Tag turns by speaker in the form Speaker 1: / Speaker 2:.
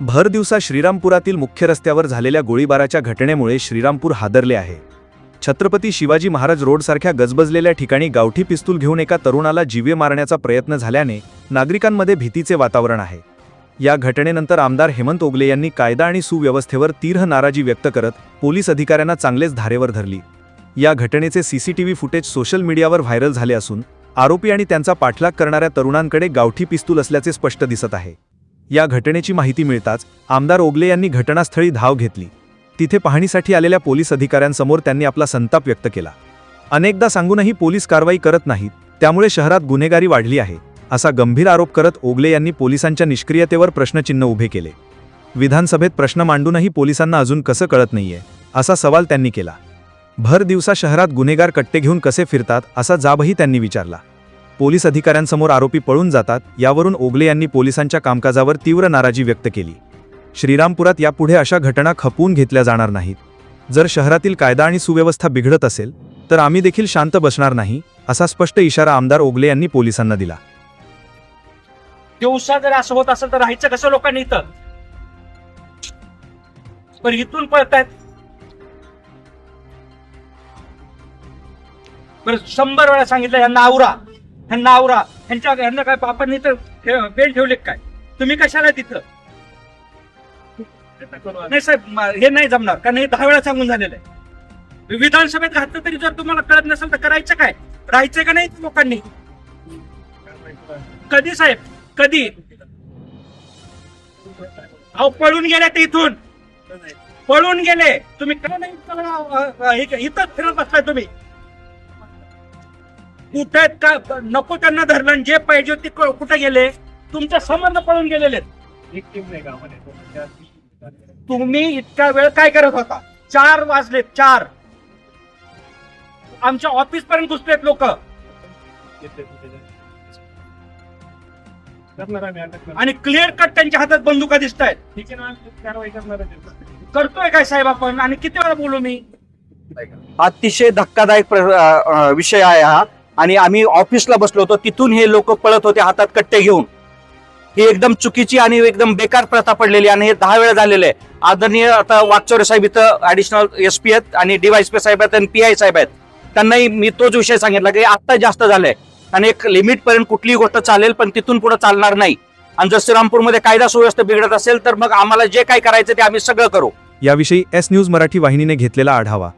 Speaker 1: भर दिवसा श्रीरामपुरातील मुख्य रस्त्यावर झालेल्या गोळीबाराच्या घटनेमुळे श्रीरामपूर हादरले आहे. छत्रपती शिवाजी महाराज रोडसारख्या गजबजलेल्या ठिकाणी गावठी पिस्तूल घेऊन एका तरुणाला जीवे मारण्याचा प्रयत्न झाल्याने नागरिकांमध्ये भीतीचे वातावरण आहे. या घटनेनंतर आमदार हेमंत ओगले यांनी कायदा आणि सुव्यवस्थेवर तीर्ह नाराजी व्यक्त करत पोलीस अधिकाऱ्यांना चांगलेच धारेवर धरली. या घटनेचे सीसीटीव्ही फुटेज सोशल मीडियावर व्हायरल झाले असून आरोपी आणि त्यांचा पाठलाग करणाऱ्या तरुणांकडे गावठी पिस्तूल असल्याचे स्पष्ट दिसत आहे. या घटनेची माहिती मिळताच आमदार ओगले यांनी घटनास्थळी धाव घेतली. तिथे पाहणीसाठी आलेल्या पोलीस अधिकाऱ्यांसमोर त्यांनी आपला संताप व्यक्त केला. अनेकदा सांगूनही पोलीस कारवाई करत नाहीत त्यामुळे शहरात गुन्हेगारी वाढली आहे असा गंभीर आरोप करत ओगले यांनी पोलिसांच्या निष्क्रियतेवर प्रश्नचिन्ह उभे केले. विधानसभेत प्रश्न मांडूनही पोलिसांना अजून कसं कळत नाहीये असा सवाल त्यांनी केला. भर दिवसा शहरात गुन्हेगार कट्टे घेऊन कसे फिरतात असा जाबही त्यांनी विचारला. पोलीस अधिकाऱ्यांसमोर आरोपी पळून जातात यावरून ओगले यांनी पोलिसांच्या कामकाजावर तीव्र नाराजी व्यक्त केली. श्रीरामपुरात यापुढे अशा घटना खपवून घेतल्या जाणार नाहीत. जर शहरातील कायदा आणि सुव्यवस्था बिघडत असेल तर आम्ही देखील शांत बसणार नाही असा स्पष्ट इशारा आमदार ओगले यांनी पोलिसांना दिला.
Speaker 2: दिवसा जर असं होत असेल तर राहायचं कसं लोकांनी इथं? पण इथून पळतायत. बरं शंभर वेळा सांगितलं यांना आवरा. ह्यांना आवरा. ह्यांच्या ह्यांना काय बापांनी तर बेल ठेवले काय? तुम्ही कशाला तिथं? नाही साहेब हे नाही जमणार. कारण हे दहा वेळा सांगून झालेलं आहे. विधानसभेत घातलं तरी जर तुम्हाला कळत नसेल तर करायचं काय? राहायचं का नाही इथं लोकांनी? कधी साहेब? कधी? अहो पळून गेले ते इथून. पळून गेले. तुम्ही का नाही इथं- इथं फिरत बसलाय तुम्ही. कुठे आहेत का नको त्यांना धरलं आणि जे पाहिजे ते क- कुठे गेले? तुमच्यासमोर पळून गेलेले. तुम्ही इतका वेळ काय करत होता? चार वाजले चार. आमच्या ऑफिस पर्यंत घुसलेत लोक. आणि क्लिअर कट त्यांच्या हातात बंदुका दिसत आहेत करतोय काय साहेब आपण? आणि किती वेळा बोलू मी?
Speaker 3: अतिशय धक्कादायक विषय आहे हा. आणि आम्ही ऑफिसला बसलो होतो तिथून हे लोक पळत होते हातात कट्टे घेऊन. ही एकदम चुकीची आणि एकदम बेकार प्रथा पडलेली आणि हे दहा वेळा झालेले आहे. आदरणीय आता वागचौरे साहेब इथं ऍडिशनल एस पी आहेत आणि डीवायसपी साहेब आहेत आणि पी आय साहेब आहेत. त्यांनाही मी तोच विषय सांगितला की आत्ता जास्त झालंय. आणि एक लिमिट पर्यंत कुठलीही गोष्ट चालेल पण तिथून पुढे चालणार नाही. आणि जर श्रीरामपूरमध्ये कायदा सुव्यवस्था बिघडत असेल तर मग आम्हाला जे काय करायचं ते आम्ही सगळं करू.
Speaker 1: याविषयी एस न्यूज मराठी वाहिनीने घेतलेला आढावा.